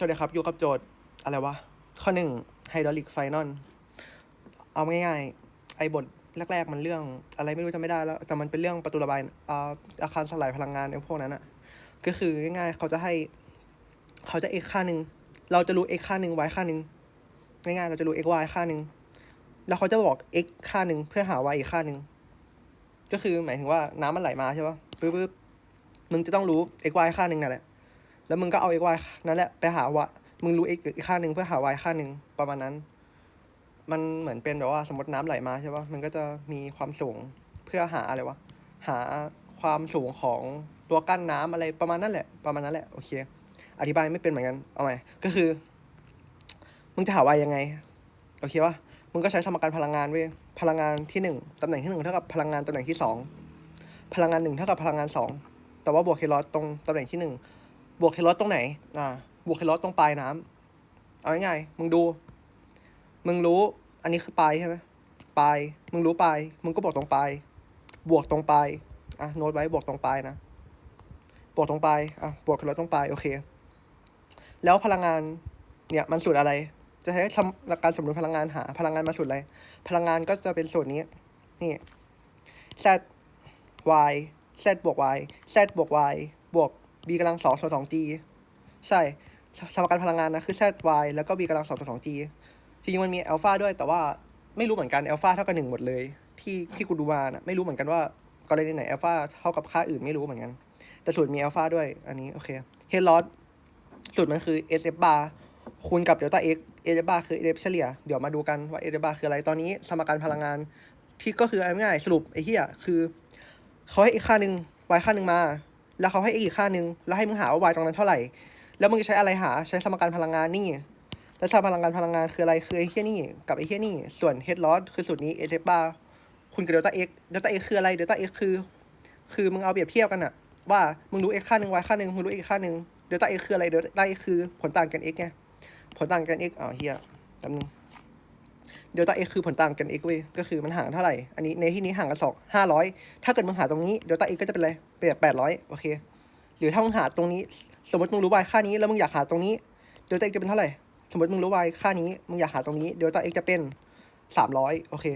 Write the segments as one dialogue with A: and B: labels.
A: สวัสดีครับอยู่กับโจทย์อะไรวะ ข้อหนึ่งไฮดรอลิกไฟนอลเอาง่ายๆ ไอ้บทแรก ๆ มันเรื่องอะไรไม่รู้จะไม่ได้แล้ว แต่มันเป็นเรื่องประตูระบายอาอาคารสลายพลังงานไอ้พวกนั้นอะก็คือง่ายๆ เขาจะให้ เขาจะ x ค่าหนึ่งเราจะรู้ x ค่าหนึ่ง y ค่าหนึ่งง่ายๆ เราจะรู้ x y ค่าหนึ่งแล้วเขาจะบอก x ค่าหนึ่งเพื่อหา y อีกค่าหนึ่งก็คือหมายถึงว่าน้ำมันไหลมาใช่ปะปึ๊บปึ๊บมึงจะต้องรู้ x y ค่าหนึ่งนั่นแหละ แล้วมึงก็เอา x y นั่นแหละไปหาวะมึงรู้ x อีกค่าหนึ่งเพื่อหา y ค่าหนึ่งประมาณนั้น มันเหมือนเป็นแบบว่าสมมติน้ำไหลมาใช่ปะมันก็จะมีความสูงเพื่อหาอะไรวะ หาความสูงของตัวกั้นน้ำอะไรประมาณนั้นแหละ ประมาณนั้นแหละ โอเค อธิบายไม่เป็นเหมือนกัน เอาใหม่ ก็คือ มึงจะหา y ยังไง โอเคปะมึงก็ใช้สมการพลังงานเว้ย พลังงานที่หนึ่งตำแหน่งที่หนึ่งเท่ากับพลังงานตำแหน่งที่สอง พลังงานหนึ่งเท่ากับพลังงานสอง แต่ว่าบวกเคลอสตรงตำแหน่งที่หนึ่ง บวกเคลอสตรงไหน อ่า บวกเคลอสตรงปลายน้ำเอาง่ายๆมึงดู มึงรู้ อันนี้คือปลายใช่ไหมปลาย มึงรู้ปลาย มึงก็บวกตรงปลาย บวกตรงปลาย อะ โน้ตไว้ บวกตรงปลายนะ บวกตรงปลาย อะ บวกเคลอสตรงปลาย โอเค แล้วพลังงาน เนี่ย มันสูตรอะไร จะใช้ทำหลักการสมดุลพลังงานหา พลังงานมาสูตรอะไร พลังงานก็จะเป็นสูตรนี้ นี่ z y z บวก y z บวก y บวก b กำลังสองส่วนสอง g ใช่สมการพลังงานนะคือ z y แล้วก็ b กำลังสองส่วนสอง g จริงๆมันมีอัลฟาด้วยแต่ว่าไม่รู้เหมือนกันอัลฟาเท่ากับหนึ่งหมดเลย ที่ที่กูดูมานะไม่รู้เหมือนกันว่ากรณีไหนอัลฟาเท่ากับค่าอื่นไม่รู้เหมือนกัน แต่สูตรมีอัลฟาด้วยอันนี้โอเคเฮดลอสสูตรมันคือ sf bar คูณกับเดลต้า x sf bar คือ f เฉลี่ยเดี๋ยวมาดูกันว่า sf bar คืออะไรตอนนี้สมการพลังงานที่ก็คือเอาง่ายๆสรุปไอ้เหี้ยคือเขาให้อีกค่าหนึ่ง y ค่าหนึ่งมา แล้วเขาให้ x อีกค่าหนึ่งแล้วให้มึงหาว่า y ตรงนั้นเท่าไหร่ แล้วมึงจะใช้อะไรหา ใช้สมการพลังงานนี่ แล้วสมการพลังงานพลังงานคืออะไร คือไอ้เหี้ยนี่ กับไอ้เหี้ยนี่ ส่วน head loss คือสูตรนี้ s f bar คุณกับ delta x delta x คืออะไร delta x คือ คือมึงเอาเปรียบเทียบกันอะว่า มึงรู้ x ค่าหนึ่ง y ค่าหนึ่งมึงรู้ x ค่าหนึ่ง delta x คืออะไร delta x คือผลต่างกัน x ไง ผลต่างกัน x อ้าวเฮียแป๊บนึง delta x คือผลต่างกัน x เว้ยก็คือมันห่างเท่าไหร่ อันนี้ในที่นี้ห่างกันสองห้าร้อยถ้าเกิดมึงหาตรงนี้ delta x ก็จะเป็นอะไรเป็นแปดร้อยโอเค หรือถ้ามึงหาตรงนี้ สมมติมึงรู้ y ค่านี้ แล้วมึงอยากหาตรงนี้ delta x จะเป็นเท่าไหร่ สมมติมึงรู้ y ค่านี้ มึงอยากหาตรงนี้ delta x จะเป็นสามร้อยโอเค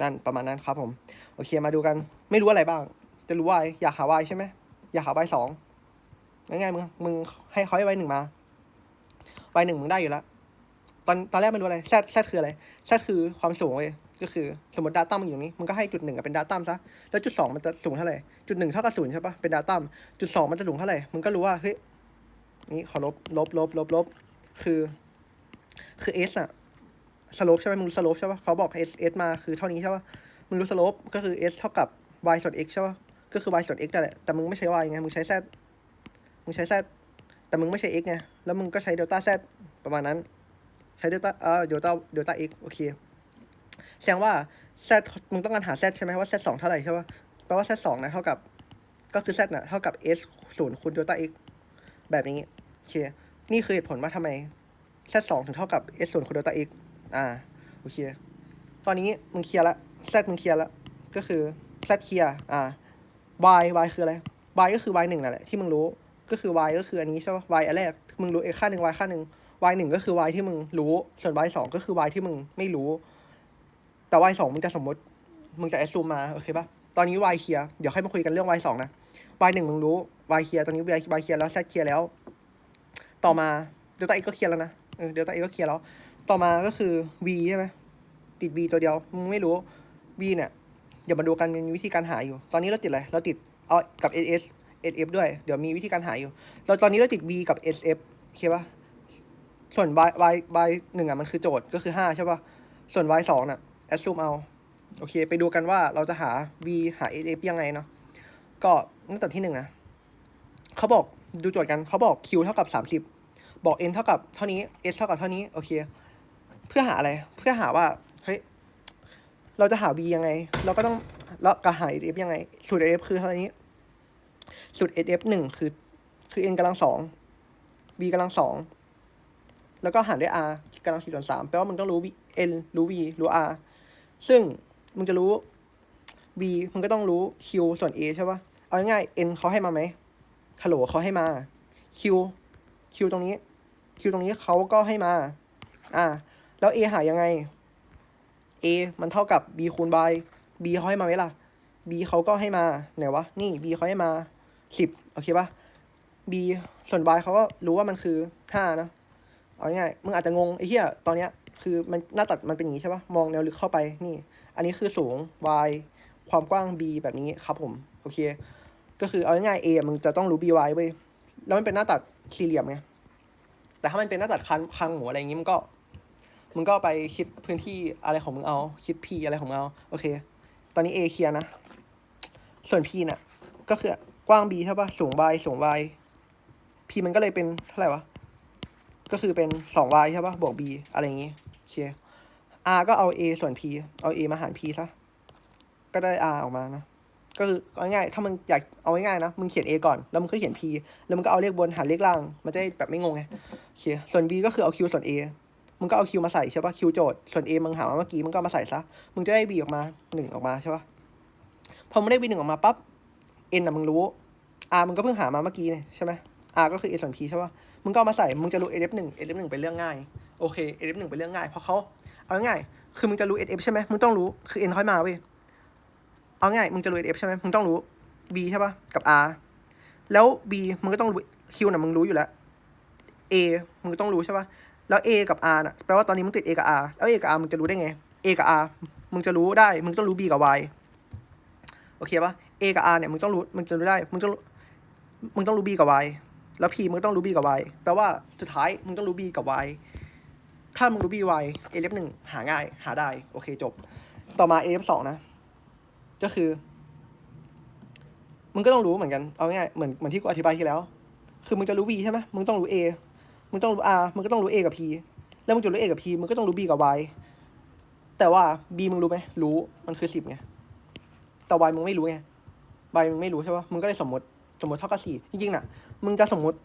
A: นั่นประมาณนั้นครับผม โอเคมาดูกัน ไม่รู้อะไรบ้าง จะรู้ y อยากหา y ใช่ไหมอยากหา y สองง่ายๆมึงมึงให้เขาให้ y หนึ่งมา y หนึ่งมึงได้อยู่แล้ว ตอนตอนแรกไม่รู้อะไร z z คืออะไร z คือความสูงเว้ยก็คือสมมติดาต้ามันอยู่ตรงนี้มึงก็ให้จุดหนึ่งเป็นดาต้าซะแล้วจุดสองมันจะสูงเท่าไหร่จุดหนึ่งเท่ากับศูนย์ใช่ปะเป็นดาต้าจุดสองมันจะสูงเท่าไหร่มึงก็รู้ว่าเฮ้ยนี่ขอลบลบลบลบลบคือ คือ s อสอะสโลปใช่ไหมมึงรู้สโลปใช่ปะเขาบอก s s มาคือเท่านี้ใช่ปะมึงรู้สโลปก็คือ s เท่ากับ y ส่วน x ใช่ปะก็คือ y ส่วน x นั่นแหละแต่มึงไม่ใช้ y ไงมึงใช้ z มึงใช้ z แต่มึงไม่ใช่ x ไงแล้วมึงก็ใช้ delta z ประมาณนั้น ใช้ delta เอ่อ delta delta x โอเคแสดงว่า z มึงต้องการหา z ใช่ไหมว่า z สองเท่าไหร่ใช่ป่ะแปลว่า z สองนะเท่ากับ ก็คือ z น่ะเท่ากับ s ศูนย์คูณ delta x แบบนี้โอเคนี่คือเหตุผลว่าทำไม z สองถึงเท่ากับ s ศูนย์คูณ delta x อ่าโอเคตอนนี้มึงเคลียร์ละ z มึงเคลียร์ละก็คือ z เคลียร์อ่า y y คืออะไร y ก็คือ y หนึ่งนั่นแหละที่มึงรู้ก็คือ y ก็คืออันนี้ใช่ป่ะ y อันแรกมึงรู้ x ค่าหนึ่ง y ค่าหนึ่ง y หนึ่งก็คือ y ที่มึงรู้ ส่วน y สองก็คือ y ที่มึงไม่รู้ แต่ y สองมึงจะสมมติ มึงจะ assume มา โอเคปะตอนนี้ y เคลียร์ เดี๋ยวค่อยมาคุยกันเรื่อง y สองนะ y หนึ่งมึงรู้ y เคลียร์ ตอนนี้ y y เคลียร์แล้ว z เคลียร์แล้ว ต่อมา delta x ก็เคลียร์แล้วนะ เออ delta x ก็เคลียร์แล้ว ต่อมาก็คือ v ใช่ไหมติด v ตัวเดียว มึงไม่รู้ v เนี่ย เดี๋ยวมาดูกันมีวิธีการหาอยู่ ตอนนี้เราติดอะไร เราติด เอากับ ss sf ด้วย เดี๋ยวมีวิธีการหาอยู่ เราตอนนี้เราติด v กับ sf โอเคปะ ส่วน y y y หนึ่งอะมันคือโจทย์ก็คือห้าใช่ปะส่วน y สองน่ะ assume เอา โอเค ไปดูกันว่าเราจะหา v หา sf ยังไงเนาะ ก็ตั้งแต่ที่หนึ่งนะเขาบอกดูโจทย์กันเขาบอก q เท่ากับสามสิบบอก n เท่ากับเท่านี้ s เท่ากับเท่านี้ โอเค เพื่อหาอะไร เพื่อหาว่า เฮ้ย เราจะหา v ยังไง เราก็ต้องแล้วก็หา sf ยังไง สูตร sf คือเท่านี้ สูตร sf หนึ่งคือ คือ n กำลังสอง v กำลังสอง แล้วก็หารด้วย r กำลังสี่ส่วนสามแปลว่ามึงต้องรู้ v n รู้ v รู้ r ซึ่งมึงจะรู้ v มึงก็ต้องรู้ q ส่วน a ใช่ปะเอาง่ายๆ n เขาให้มาไหมฮัลโหลเขาให้มา q q ตรงนี้ Q ตรงนี้เขาก็ให้มา อ่า แล้ว A หายังไง A มันเท่ากับ B คูณ by B เขาให้มาไหมล่ะ B เขาก็ให้มา ไหนวะ นี่ B เขาให้มาสิบโอเคปะ B ส่วน y เขาก็รู้ว่ามันคือห้านะ เอาง่ายๆมึงอาจจะงงไอ้เหี้ยตอนเนี้ยคือมันหน้าตัดมันเป็นอย่างนี้ใช่ปะมองแนวลึกเข้าไปนี่ อันนี้คือสูง y ความกว้าง b แบบนี้ครับผมโอเค ก็คือเอาง่ายๆ a มึงจะต้องรู้ by เว้ยแล้วมันเป็นหน้าตัดสี่เหลี่ยมไงแต่ถ้ามันเป็นหน้าตัดคันคังหมูอะไรอย่างงี้มึงก็มึงก็ไปคิดพื้นที่อะไรของมึงเอา คิด p อะไรของมึงเอาโอเค ตอนนี้ a เคลียร์นะ ส่วน p น่ะ ก็คือกว้าง b ใช่ปะสูง y สูง y p มันก็เลยเป็นเท่าไหร่วะ ก็คือเป็นสอง y ใช่ปะบวก b อะไรอย่างงี้โอเค r ก็เอา a ส่วน p เอา a มาหาร p ซะ ก็ได้ r ออกมานะ ก็คือเอาง่ายๆถ้ามึงอยากเอาง่ายๆนะ มึงเขียน a ก่อน แล้วมึงก็เขียน p แล้วมึงก็เอาเลขบนหารเลขล่าง มันจะได้แบบไม่งงไงโอเค ส่วน b ก็คือเอา q ส่วน a มึงก็เอา q มาใส่ใช่ปะ q โจทย์ ส่วน a มึงหามาเมื่อกี้ มึงก็มาใส่ซะ มึงจะได้ b ออกมาหนึ่งออกมาใช่ปะพอมึงได้ b หนึ่งออกมาปั๊บ n อะมึงรู้ r มึงก็เพิ่งหามาเมื่อกี้เนี่ยใช่ไหม r ก็คือ a ส่วน p ใช่ปะ มึงก็เอามาใส่ มึงจะรู้ f หนึ่ง f หนึ่งเป็นเรื่องง่าย โอเค f หนึ่งเป็นเรื่องง่าย เพราะเขาเอาง่าย คือมึงจะรู้ f ใช่ไหมมึงต้องรู้ คือ n ค่อยมาเว้ย เอาง่าย มึงจะรู้ f ใช่ไหมมึงต้องรู้ b ใช่ปะกับ r แล้ว b มึงก็ต้องรู้ q น่ะมึงรู้อยู่แล้ว a มึงต้องรู้ใช่ปะแล้ว a กับ r น่ะ แปลว่าตอนนี้มึงติด a กับ r แล้ว a กับ r มึงจะรู้ได้ไง a กับ r มึงจะรู้ได้ มึงต้องรู้ b กับ y โอเคปะ a กับ r เนี่ย มึงต้องรู้ มึงจะรู้ได้ มึงต้อง มึงต้องรู้ b กับ y แล้ว p มึงต้องรู้ b กับ y แปลว่าสุดท้ายมึงต้องรู้ b กับ y ถ้ามึงรู้ b y a เล็บหนึ่งหาง่าย หาได้ โอเคจบ ต่อมา a เล็บสองนะ ก็คือ มึงก็ต้องรู้เหมือนกัน เอาง่ายเหมือนเหมือนที่กูอธิบายที่แล้ว คือมึงจะรู้ b ใช่ไหมมึงต้องรู้ a มึงต้องรู้ r มึงก็ต้องรู้ a กับ p แล้วมึงจะรู้ a กับ p มึงก็ต้องรู้ b กับ y แต่ว่า b มึงรู้ไหมรู้ มันคือสิบไง แต่ y มึงไม่รู้ไง y มึงไม่รู้ใช่ปะมึงก็เลยสมมติ สมมติเท่ากับสี่จริงๆน่ะ มึงจะสมมติ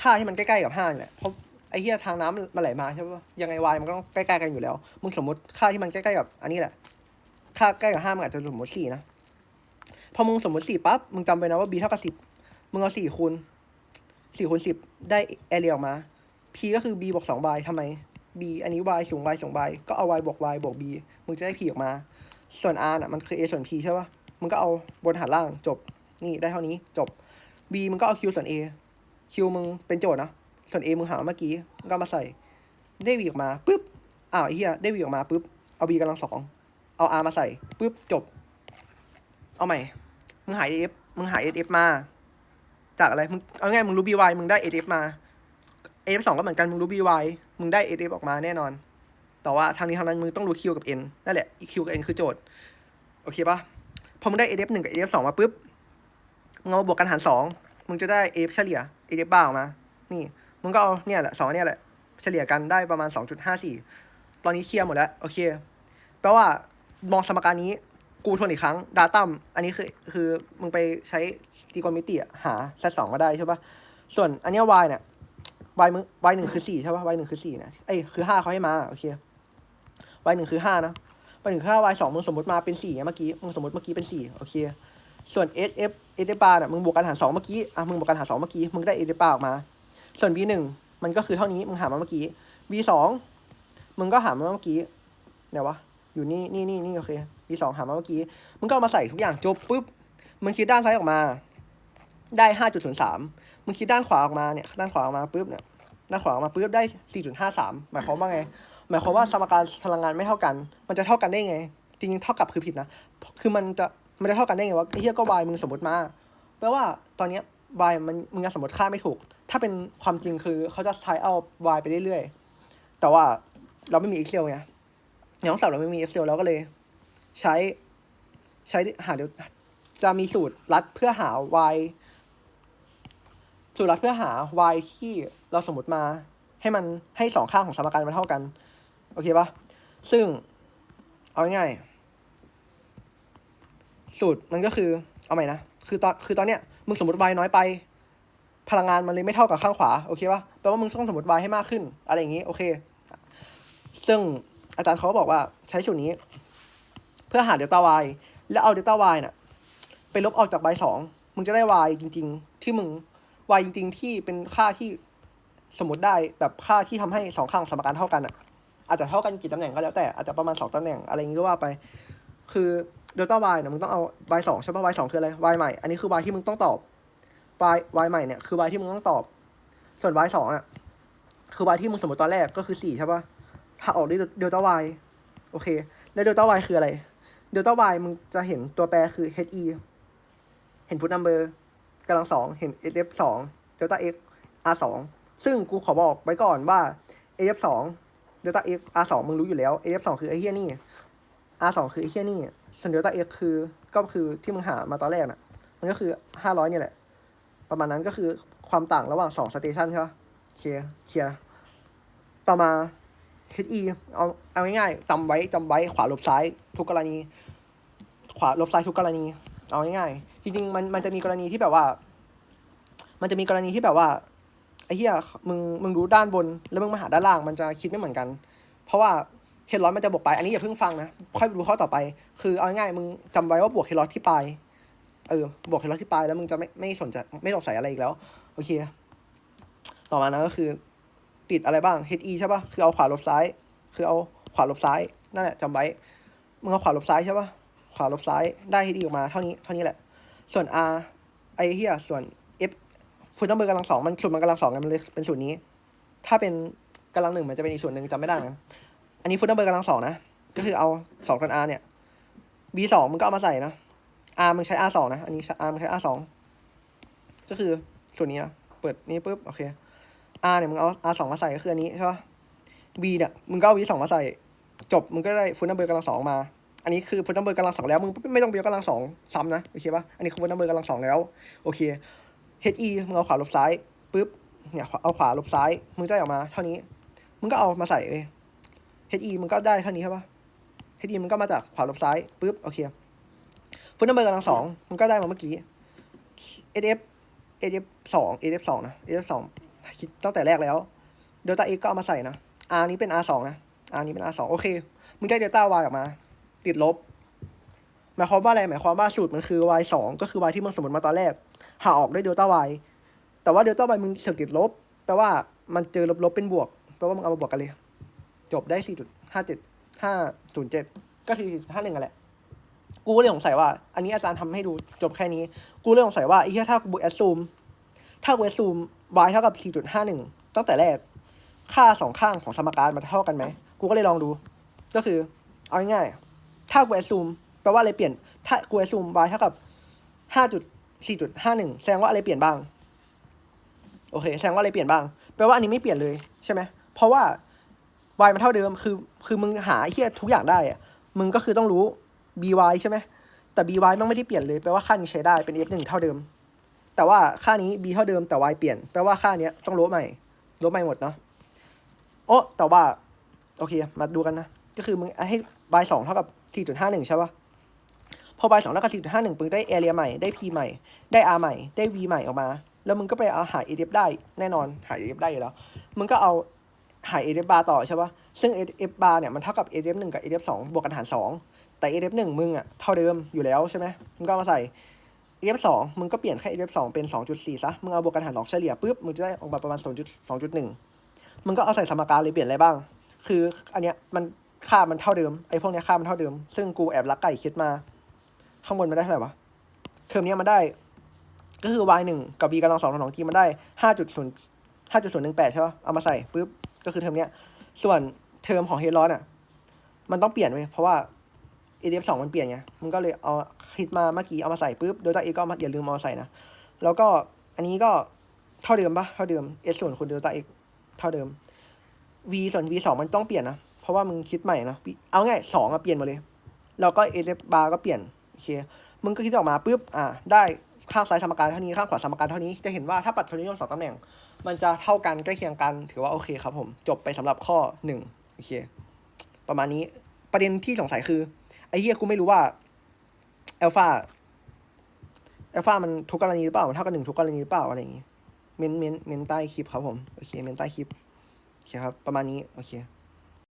A: ค่าที่มันใกล้ๆกับห้านี่แหละเพราะไอ้เหี้ยทางน้ำมันมันไหลมาใช่ปะยังไง y มันก็ต้องใกล้ๆกันอยู่แล้ว มึงสมมติค่าที่มันใกล้ๆกับอันนี้แหละ ค่าใกล้กับห้ามันอาจจะสมมติสี่นะ พอมึงสมมติสี่ปั๊บ มึงจำไปนะว่า b เท่ากับสิบ มึงเอาสี่คูณสี่คูณสิบได้แอเรียออกมา p ก็คือ b บวกสอง y ทำไม b อันนี้ y สูง y สูง y ก็เอา y บวก y บวก b มึงจะได้ p ออกมา ส่วน r น่ะมันคือ a ส่วน p ใช่ปะมึงก็เอาบนหารล่างจบ นี่ได้เท่านี้จบ b มึงก็เอา q ส่วน a q มึงเป็นโจทย์นะ ส่วน a มึงหาเมื่อกี้ก็เอามาใส่ ได้ v ออกมาปุ๊บ อ้าวไอ้เหี้ยได้ v ออกมาปุ๊บ เอา b กำลังสอง เอา r มาใส่ปุ๊บจบ เอาใหม่ มึงหา f มึงหา f มา จากอะไร มึงเอาง่ายมึงรู้ by มึงได้ f มา f สองก็เหมือนกัน มึงรู้ by มึงได้ f ออกมาแน่นอน แต่ว่าทางนี้ทางนั้นมึงต้องรู้ q กับ n นั่นแหละ q กับ n คือโจทย์ โอเคปะพอมึงได้ f หนึ่งกับ f สองมาปุ๊บ มึงเอามาบวกกันหารสองมึงจะได้ f เฉลี่ย f บ้าออกมา นี่ มึงก็เอาเนี่ยแหละสองเนี่ยแหละ เฉลี่ยกันได้ประมาณสองจุดห้าสี่ตอนนี้เคลียร์หมดแล้ว โอเค แปลว่ามองสมการนี้ กูทวนอีกครั้งดาตัมอันนี้คือ คือมึงไปใช้ตีกรมิติอะหา z สองก็ได้ใช่ปะส่วนอันเนี้ย y เนี่ย y มึง y หนึ่งคือสี่ใช่ปะ y หนึ่งคือสี่นะเอ้ยคือห้าเขาให้มา โอเค y หนึ่งคือห้านะ y หนึ่งคือห้า y สองมึงสมมติมาเป็นสี่ไงเมื่อกี้ มึงสมมติเมื่อกี้เป็นสี่โอเค ส่วน s f s f บาร์น่ะมึงบวกกันหารสองเมื่อกี้ อะ มึงบวกกันหารสองเมื่อกี้ มึงได้ s f บาร์ออกมา ส่วน b หนึ่งมันก็คือเท่านี้ มึงหามาเมื่อกี้ b สองมึงก็หามาเมื่อกี้ไหนวะ อยู่นี่นี่นี่นี่โอเค b สองหามาเมื่อกี้ มึงก็เอามาใส่ทุกอย่างจบปุ๊บ มึงคิดด้านซ้ายออกมา ได้ห้าจุดศูนย์สามมึงคิดด้านขวาออกมาเนี่ย ด้านขวาออกมาปุ๊บเนี่ย ด้านขวาออกมาปุ๊บได้สี่จุดห้าสามหมายความว่าไง หมายความว่าสมการพลังงานไม่เท่ากัน มันจะเท่ากันได้ไง จริงๆเท่ากับคือผิดนะ คือมันจะ มันจะเท่ากันได้ไงวะเหี้ยก็ y มึงสมมติมาแปลว่าตอนเนี้ย y มันมึงจะสมมติค่าไม่ถูก ถ้าเป็นความจริงคือเขาจะใช้เอา y ไปเรื่อยๆแต่ว่าเราไม่มี excel ไงในห้องสอบเราไม่มี excel เราก็เลย ใช้ใช้หาเดี๋ยวจะมีสูตรลัดเพื่อหา y สูตรลัดเพื่อหา y ที่เราสมมติมา ให้มันให้สองข้างของสมการมันเท่ากัน โอเคปะซึ่ง เอาง่ายๆ สูตรมันก็คือเอาใหม่นะคือตอนคือตอนเนี้ยมึงสมมติ y น้อยไป พลังงานมันเลยไม่เท่ากับข้างขวาโอเคปะแปลว่ามึงต้องสมมติ y ให้มากขึ้น อะไรอย่างนี้ โอเค ซึ่งอาจารย์เขาบอกว่าใช้สูตรนี้ เพื่อหาเดลต้า y แล้วเอาเดลต้า y น่ะไปลบออกจาก y สองมึงจะได้ y จริง ๆ ที่มึง y จริง ๆ ที่เป็นค่าที่สมมติได้แบบค่าที่ทำให้สองข้างสมการเท่ากันอะ อาจจะเท่ากันกี่ตำแหน่งก็แล้วแต่อาจจะประมาณสองตำแหน่งอะไรอย่างงี้ก็ว่าไป คือ เดลต้า y เนี่ยมึงต้องเอา y สองใช่ป่ะ y สองคืออะไร y ใหม่ อันนี้คือ y ที่มึงต้องตอบ y y ใหม่เนี่ยคือ y ที่มึงต้องตอบ ส่วน y สองอะ คือ y ที่มึงสมมติตอนแรกก็คือสี่ใช่ป่ะถ้าออกด้วยเดลต้า y โอเค แล้วเดลต้า y คืออะไร เดลต้า y มึงจะเห็นตัวแปรคือ he เห็นฟุตนัมเบอร์กำลังสองเห็น sf สองเดลต้า x r สองซึ่งกูขอบอกไว้ก่อนว่า af สองเดลต้า x r สองมึงรู้อยู่แล้ว af สองคือไอ้เฮี้ยนี่ r สองคือไอ้เฮี้ยนี่ ส่วนเดลต้า x คือก็คือที่มึงหามาตอนแรกน่ะ มันก็คือห้าร้อยเนี่ยแหละ ประมาณนั้นก็คือความต่างระหว่างสองสเตชันใช่ปะเคลียร์เคลียร์ต่อมา he เอาเอาง่ายๆจำไว้จำไว้ขวาลบซ้ายทุกกรณี ขวาลบซ้ายทุกกรณี เอาง่ายๆจริงๆมันมันจะมีกรณีที่แบบว่า มันจะมีกรณีที่แบบว่าไอ้เหี้ยมึงมึงรู้ด้านบน แล้วมึงมาหาด้านล่าง มันจะคิดไม่เหมือนกัน เพราะว่า เฮดร้อยมันจะบวกไปอันนี้อย่าเพิ่งฟังนะ ค่อยไปดูข้อต่อไป คือเอาง่ายๆมึงจำไว้ว่าบวกเฮดร้อยที่ปลาย เออ บวกเฮดร้อยที่ปลายแล้วมึงจะไม่ไม่สนใจไม่สงสัยอะไรอีกแล้ว โอเค ต่อมานะก็คือ ติดอะไรบ้าง he ใช่ปะคือเอาขวาลบซ้าย คือเอาขวาลบซ้าย นั่นแหละจำไว้ มึงเอาขวาลบซ้ายใช่ปะขวาลบซ้าย ได้ he ออกมาเท่านี้ เท่านี้แหละ ส่วน r ไอเฮียส่วน f ฟุตนัมเบอร์กำลังสองมันสูตรมันกำลังสองกันมันเลยเป็นสูตรนี้ ถ้าเป็นกำลังหนึ่งมันจะเป็นอีกส่วนหนึ่งจำไม่ได้นะ อันนี้ฟุตนัมเบอร์กำลังสองนะ ก็คือเอาสองส่วน r เนี่ย b สองมึงก็เอามาใส่นะ r มึงใช้ r สองนะ อันนี้ r มึงใช้ r สองก็คือส่วนนี้นะเปิดนี้ปุ๊บโอเค r เนี่ยมึงเอา r สองมาใส่ก็คืออันนี้ใช่ปะ b เนี่ยมึงก็เอา v สองมาใส่ จบมึงก็ได้ฟุตนัมเบอร์กำลังสองมา อันนี้คือฟุตนัมเบอร์กำลังสองแล้วมึงไม่ต้องเบียกำลังสองซ้ำนะโอเคปะอันนี้คือฟุตนัมเบอร์กำลังสองแล้วโอเค he มึงเอาขวาลบซ้ายปุ๊บเนี่ยเอาขวาลบซ้ายมึงจะออกมา เท่านี้มึงก็เอามาใส่เว้ย he มึงก็ได้เท่านี้ใช่ปะ he มึงก็มาจากขวาลบซ้ายปุ๊บโอเคฟุตนัมเบอร์กำลังสองมึงก็ได้มาเมื่อกี้ sf sf สอง sf สองนะ sf สองคิดตั้งแต่แรกแล้วเดลต้า x ก็เอามาใส่นะ r นี้เป็น r สองนะ r นี้เป็น r สองโอเคมึงได้เดลต้า y ออกมา ติดลบหมายความว่าอะไรหมายความว่าสูตรมันคือ y สองก็คือ y ที่มึงสมมติมาตอนแรก หาออกด้วยเดลต้า y แต่ว่าเดลต้า y มึงเสือกติดลบแปลว่ามันเจอลบลบๆเป็นบวกแปลว่ามึงเอามาบวกกันเลย จบได้สี่จุดห้าเจ็ดห้าศูนย์เจ็ดก็สี่ห้าหนึ่งกันแหละ กูเลยสงสัยว่า อันนี้อาจารย์ทำให้ดูจบแค่นี้ กูเลยสงสัยว่าไอ้เหี้ยถ้ากูแอดซูม ถ้ากูแอดซูม y เท่ากับสี่จุดห้าหนึ่งตั้งแต่แรก ค่าสองข้างของสมการมันเท่ากันไหม กูก็เลยลองดู ก็คือ เอาง่ายๆ ถ้ากูแอดซูมแปลว่าอะไรเปลี่ยน ถ้ากูแอดซูม y เท่ากับห้าจุดสี่จุดห้าหนึ่งแสดงว่าอะไรเปลี่ยนบ้าง โอเค แสดงว่าอะไรเปลี่ยนบ้าง แปลว่าอันนี้ไม่เปลี่ยนเลยใช่ไหม เพราะว่า y มันเท่าเดิม คือ คือมึงหาไอ้เหี้ยทุกอย่างได้อะมึงก็คือต้องรู้ by ใช่ไหม แต่ by มันไม่ได้เปลี่ยนเลย แปลว่าค่านี้ใช้ได้ เป็น f หนึ่งเท่าเดิม แต่ว่าค่านี้ b เท่าเดิม แต่ y เปลี่ยน แปลว่าค่านี้ต้องลบใหม่ ลบใหม่หมดเนาะ โอ้แต่ว่า โอเค มาดูกันนะ ก็คือมึงให้ y สองเท่ากับสี่จุดห้าหนึ่งใช่ปะพอ y สองเท่ากับสี่จุดห้าหนึ่งมึงได้ area ใหม่ ได้ p ใหม่ ได้ r ใหม่ ได้ v ใหม่ออกมา แล้วมึงก็ไปเอาหา adf ได้ แน่นอน หา adf ได้อยู่แล้ว มึงก็เอา หา adf bar ต่อใช่ปะซึ่ง adf bar เนี่ยมันเท่ากับ adf หนึ่งกับ adf สองบวกกันหารสองแต่ adf หนึ่งมึงอะเท่าเดิมอยู่แล้วใช่ไหมมึงก็มาใส่ adf สองมึงก็เปลี่ยนแค่ adf สองเป็นสองจุดสี่ซะมึงเอาบวกกันหารสองเฉลี่ยปุ๊บมึงจะได้ออกมาประมาณสองจุดหนึ่งมึงก็เอาใส่สมการเลยเปลี่ยนอะไรบ้าง คืออันเนี้ยมันค่ามันเท่าเดิมไอ้พวกเนี้ยค่ามันเท่าเดิม ซึ่งกูแอบลักไก่คิดมา ข้างบนมันได้เท่าไหร่วะเทอมเนี้ยมันได้ ก็คือ y หนึ่งกับ b กำลังสองของทีมันได้ห้าจุดศูนย์ห้าจุดศูนย์หนึ่งแปดใช่ปะเอามาใส่ปุ๊บ ก็คือเทอมเนี้ย ส่วนเทอมของเฮดร้อนอะ มันต้องเปลี่ยนไปเพราะว่า ADF สองมันเปลี่ยนไง มันก็เลยเอาคิดมาเมื่อกี้เอามาใส่ปุ๊บ โดยตัวเอกก็อามาอย่าลืมเอามาใส่นะ แล้วก็อันนี้ก็เท่าเดิมปะเท่าเดิม S ส่วนคูณเดลต้า x เท่าเดิม V ส่วน V สองมันต้องเปลี่ยนนะ เพราะว่ามึงคิดใหม่นะ เอาง่ายสองอะเปลี่ยนหมาเลย แล้วก็ ADF bar ก็เปลี่ยน โอเค มึงก็คิดออกมาปุ๊บ อ่า ได้ ข้างซ้ายสมการเท่านี้ข้างขวาสมการเท่านี้จะเห็นว่าถ้าปัดทนิยมสองตำแหน่ง มันจะเท่ากันใกล้เคียงกัน ถือว่าโอเคครับผม จบไปสำหรับข้อหนึ่งโอเคประมาณนี้ประเด็นที่สงสัยคือไอ้เหี้ยกูไม่รู้ว่าอัลฟาอัลฟามันทุกกรณีหรือเปล่ามันเท่ากันหนึ่งทุกกรณีหรือเปล่าอะไรอย่างงี้เมนเมนเมนใต้คลิปครับผมโอเคเมนใต้คลิปโอเคครับประมาณนี้โอเค